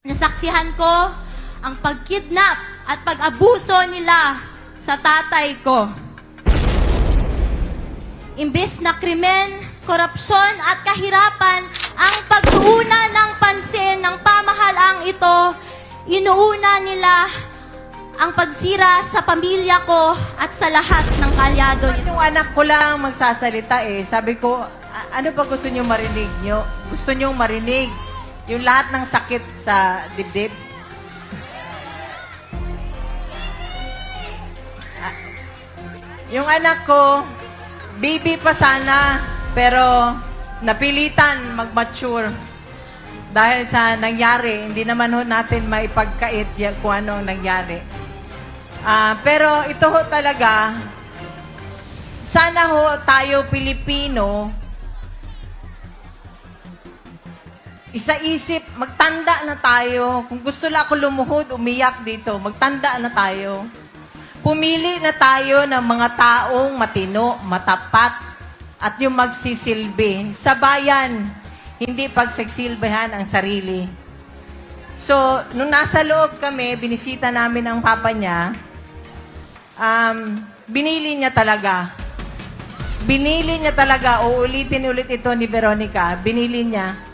Nasaksihan ko ang pagkidnap at pag-abuso nila sa tatay ko. Imbes na krimen, korupsyon at kahirapan ang pagtuunan ng pansin ng pamahalaang ito, inuuna nila ang pagsira sa pamilya ko at sa lahat ng kalyado nito. Yung anak ko lang magsasalita eh. Sabi ko, "A- ano ba gusto nyo marinig nyo? Gusto nyo marinig yung lahat ng sakit sa dibdib? Ah, Yung anak ko, baby pa sana, pero napilitan mag-mature dahil sa nangyari. Hindi naman ho natin maipagkait kung ano ang nangyari. Ah, pero ito ho talaga, sana ho tayo Pilipino, isa-isip, magtanda na tayo. Kung gusto lang ako lumuhod, umiyak dito, magtanda na tayo. Pumili na tayo ng mga taong matino, matapat, at yung magsisilbi sa bayan, hindi pagsigsilbihan ang sarili. So, nung nasa loob kami, binisita namin ang papa niya, um, binili niya talaga. Binili niya talaga, uulitin ulit ito ni Veronica, binili niya,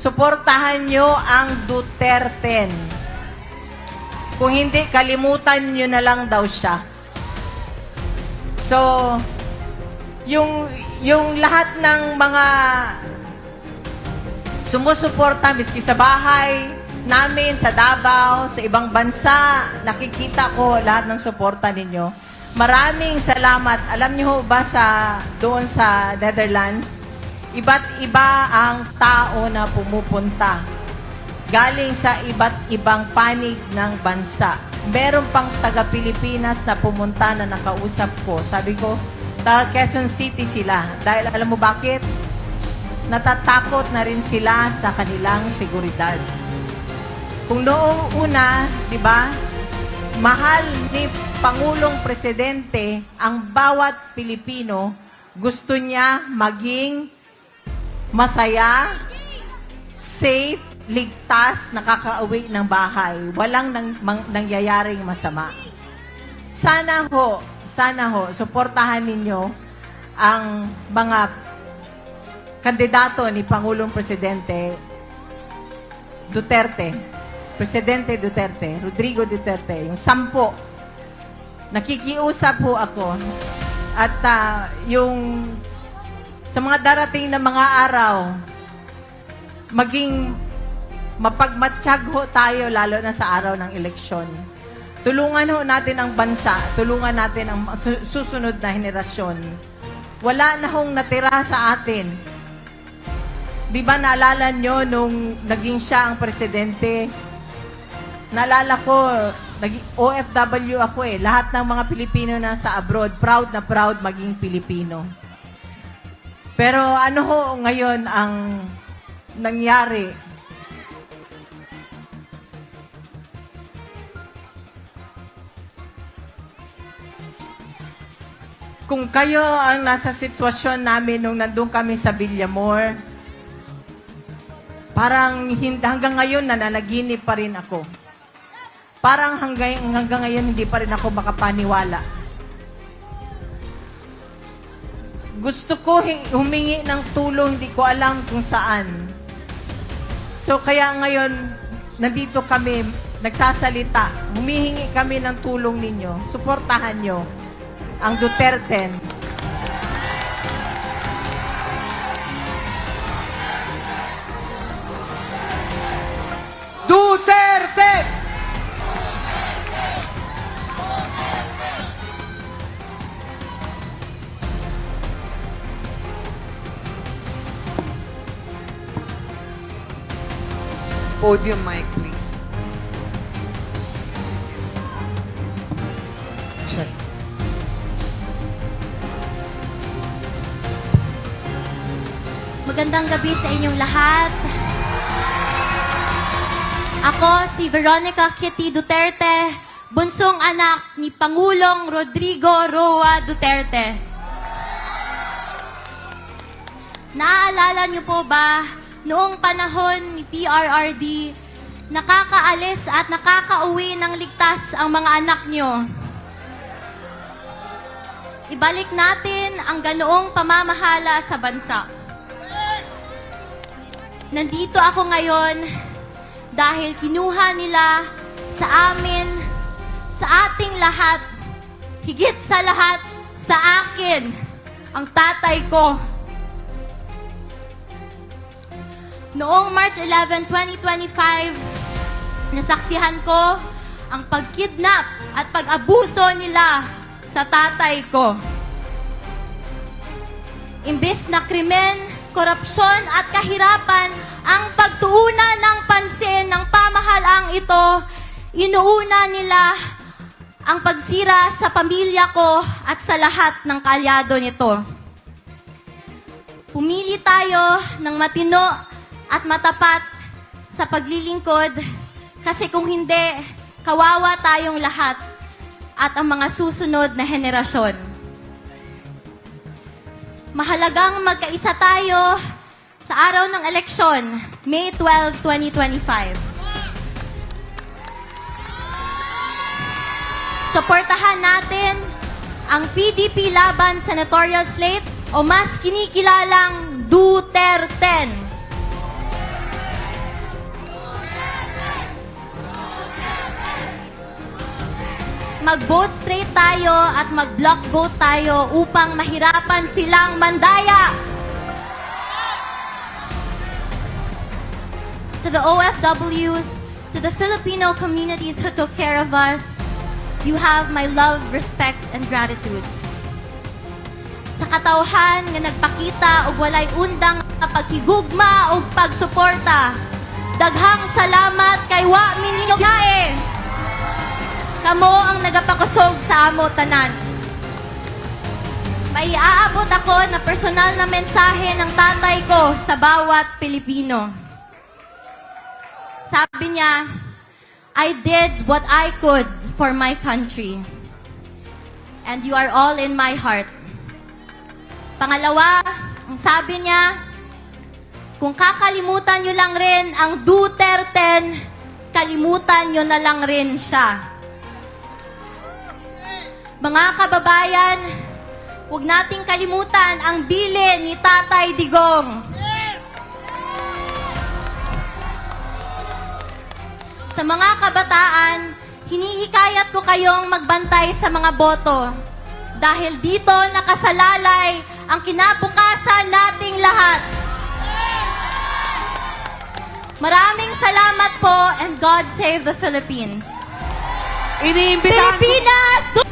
suportahan niyo ang Duterte. Kung hindi, kalimutan niyo na lang daw siya. So, yung, yung lahat ng mga sumusuporta, miski sa bahay, namin, sa Davao, sa ibang bansa, nakikita ko lahat ng suporta ninyo. Maraming salamat. Alam niyo ba sa doon sa Netherlands, iba't iba ang tao na pumupunta. Galing sa iba't ibang panig ng bansa. Meron pang taga-Pilipinas na pumunta na nakausap ko. Sabi ko, taga Quezon City sila. Dahil alam mo bakit? natatakot na rin sila sa kanilang seguridad. Kung noong una, di ba, mahal ni Pangulong Presidente ang bawat Pilipino, gusto niya maging masaya, safe, ligtas, nakakauwi ng bahay. Walang nang, mang, nangyayaring masama. Sana ho, sana ho, suportahan ninyo ang mga kandidato ni Pangulong Presidente Duterte, Presidente Duterte, Rodrigo Duterte, yung sampo, nakikiusap ho ako at ah, yung sa mga darating na mga araw, maging mapagmatsyag ho tayo lalo na sa araw ng eleksyon. Tulungan ho natin ang bansa, tulungan natin ang su- susunod na henerasyon. Wala na hong natira sa atin Di ba naalala nyo nung naging siya ang presidente? Naalala ko, naging OFW ako eh. Lahat ng mga Pilipino na sa abroad, proud na proud maging Pilipino. Pero ano ho ngayon ang nangyari? Kung kayo ang nasa sitwasyon namin nung nandun kami sa Villamor, Parang hanggang ngayon nananaginip pa rin ako. Parang hanggang, hanggang ngayon hindi pa rin ako makapaniwala. Gusto ko humingi ng tulong, hindi ko alam kung saan. So kaya ngayon, nandito kami, nagsasalita, humihingi kami ng tulong ninyo. Suportahan nyo ang. Duterte! Podium mic, please. Check. Magandang gabi sa inyong lahat. Ako si Veronica Kitty Duterte, bunsong anak ni Pangulong Rodrigo Roa Duterte. Naaalala niyo po ba noong panahon ni PRRD nakakaalis at nakakauwi ng ligtas ang mga anak nyo. Ibalik natin ang ganoong pamamahala sa bansa. Nandito ako ngayon dahil kinuha nila sa amin, sa ating lahat, higit sa lahat, sa akin, ang tatay ko. Noong March 11, 2025, nasaksihan ko ang pagkidnap at pag-abuso nila sa tatay ko. Imbes na krimen, korupsyon at kahirapan ang pagtuunan ng pansin ng pamahalaang ito, inuuna nila ang pagsira sa pamilya ko at sa lahat ng kalyado nito. Pumili tayo ng matino at matapat sa paglilingkod kasi kung hindi, kawawa tayong lahat at ang mga susunod na henerasyon. Mahalagang magkaisa tayo sa araw ng eleksyon, May 12, 2025. Suportahan natin ang PDP laban senatorial slate o mas kinikilalang Duterte. Mag-vote straight tayo at mag-block vote tayo upang mahirapan silang mandaya. To the OFWs, to the Filipino communities who took care of us, you have my love, respect, and gratitude. Sa katawhan nga nagpakita og walay undang paghigugma ug pagsuporta. Daghang salamat kay wa minyo gae. Kamo ang nagapakusog sa amo tanan. May aabot ako na personal na mensahe ng tatay ko sa bawat Pilipino. Sabi niya, I did what I could for my country. And you are all in my heart. Pangalawa, ang sabi niya, kung kakalimutan nyo lang rin ang Duterte, kalimutan nyo na lang rin siya. Mga kababayan, huwag nating kalimutan ang bili ni Tatay Digong. Sa mga kabataan, hinihikayat ko kayong magbantay sa mga boto. Dahil dito nakasalalay ang kinabukasan nating lahat. Maraming salamat po and God save the Philippines. Iniimbitahan ko, Pilipinas!